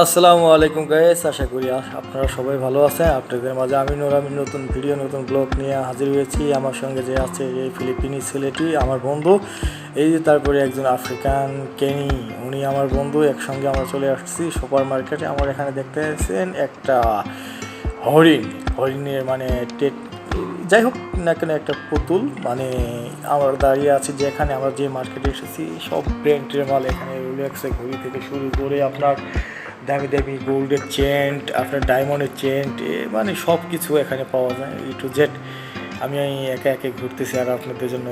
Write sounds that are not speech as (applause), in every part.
আসসালামু আলাইকুম গাইস আশা করি আপনারা সবাই ভালো আছেন। আপনাদের মাঝে আমি নোর, আমি নতুন ভিডিও নতুন ব্লগ নিয়ে হাজির হয়েছি। আমার সঙ্গে যে আছে এই ফিলিপিনি ছেলেটি, আমার বন্ধু। এই যে তারপরে একজন আফ্রিকান কেনি, উনি আমার বন্ধু। একসঙ্গে আমরা চলে আসছি সুপার মার্কেটে আমার এখানে দেখতে পাচ্ছেন একটা হরিণ। হরিণের মানে টেট যাই হোক না কেন একটা পুতুল। মানে আমরা দাঁড়িয়ে আছি যেখানে আমরা যে মার্কেটে এসেছি, সব ব্র্যান্ডের মাল এখানে রোলেক্সে ঘড়ি থেকে শুরু করে আপনার দামি দামি গোল্ডের চেন্ট আপনার ডায়মন্ডের চেন্ট মানে সব কিছু এখানে পাওয়া যায়। ই টু জেড আমি একে একে ঘুরতেছি আর আপনাদের জন্য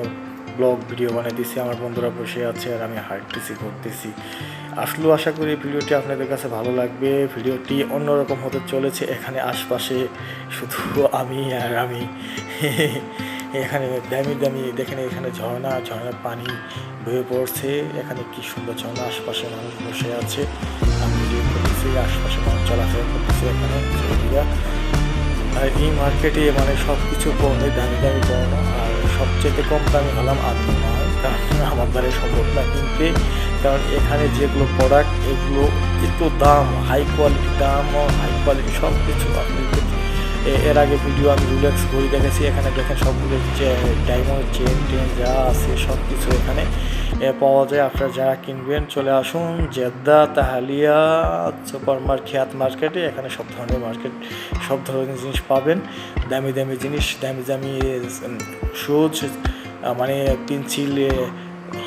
ব্লগ, ভিডিও বানিয়ে দিচ্ছি আমার বন্ধুরা বসে আছে আর আমি হাঁটতেছি, ঘুরতেছি। আসলেও আশা করি ভিডিওটি আপনাদের কাছে ভালো লাগবে। ভিডিওটি অন্যরকম হতে চলেছে এখানে আশপাশে। শুধু আমি আর আমি। (laughs) এখানে দামি দামি, দেখেন এখানে ঝর্ণা, ঝর্ণার পানি বয়ে পড়ছে। এখানে কি সুন্দর ঝর্ণা আশপাশে মানুষ বসে আছে। আমি করতেছি আশপাশে মানুষ চলাফেরা করতেছে এখানে আর এই মার্কেটে মানে সব কিছু পণ্য দামি দামি পণ্য আর সবচেয়ে কম দামি হলাম আমি আমার দ্বারা সম্ভব না কিনতে। কারণ এখানে যেগুলো প্রোডাক্ট এগুলো এত দাম হাই কোয়ালিটি দাম হাই কোয়ালিটি সব কিছু আপনি এর আগে ভিডিও আমি রিল্যাক্স করে, দেখেছি এখানে দেখেন সবগুলো যে ডায়মন্ড চেন টেন যা আছে সব কিছু এখানে পাওয়া যায়। আপনারা যারা কিনবেন, চলে আসুন জেদ্দা, তাহালিয়া সুপার মার্কেট মার্কেটে, এখানে সব ধরনের মার্কেট, সব ধরনের জিনিস পাবেন। দামি দামি জিনিস, দামি দামি শুজ মানে পেন্সিল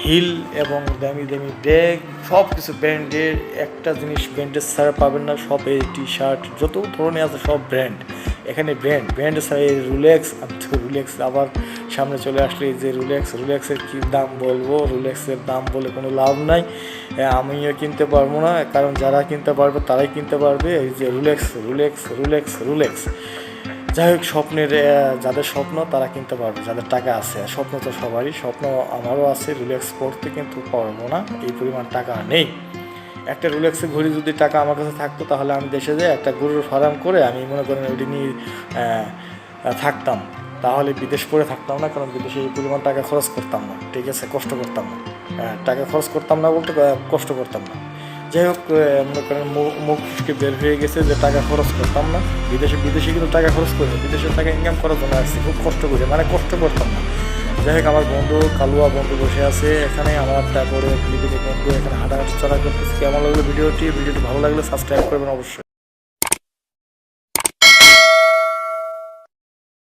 হিল এবং দামি দামি ব্যাগ সব কিছু ব্র্যান্ডের একটা জিনিস ব্র্যান্ডের ছাড়া পাবেন না, সব এই টি শার্ট যত ধরনের আছে, সব ব্র্যান্ড এখানে ব্র্যান্ড ব্র্যান্ড ছাড়া এই রুলেক্স রুলেক্স আবার সামনে চলে আসলে যে রুলেক্স, রুলেক্সের কী দাম বলব? রুলেক্সের দাম বলে কোনো লাভ নাই। আমিও কিনতে পারব না, কারণ যারা কিনতে পারবে তারাই কিনতে পারবে। এই যে রুলেক্স রুলেক্স রুলেক্স রুলেক্স। যাই হোক, স্বপ্নের যাদের স্বপ্ন তারা কিনতে পারবে, যাদের টাকা আছে। স্বপ্ন তো সবারই, স্বপ্ন আমারও আছে রিল্যাক্স করতে কিন্তু পারব না, এই পরিমাণ টাকা নেই। একটা রুলেক্সের ঘড়ি যদি টাকা আমার কাছে থাকতো, তাহলে আমি দেশে যেয়ে একটা গরুর ফার্ম করে আমি মনে করেন ওইটি নিয়ে থাকতাম। তাহলে বিদেশ করে থাকতাম না, কারণ বিদেশে এই পরিমাণ টাকা খরচ করতাম না। ঠিক আছে, কষ্ট করতাম না। টাকা খরচ করতাম না বলতে কষ্ট করতাম না। যাই হোক মনে করেন মুখ- মুখ ফুসকে বের হয়ে গেছে যে টাকা খরচ করতাম না। বিদেশে বিদেশে কিন্তু টাকা খরচ করি না। বিদেশের টাকা ইনকাম করার জন্য আসছি, খুব কষ্ট করে। মানে কষ্ট করতাম না। যাই হোক, আমার বন্ধু কালুয়া বন্ধু বসে আছে এখানে, আমার তারপরে বন্ধু এখানে হাঁটাহাঁটি চলা করতেছি। কেমন লাগল ভিডিওটি? ভিডিওটি ভালো লাগলে সাবস্ক্রাইব করবেন অবশ্যই।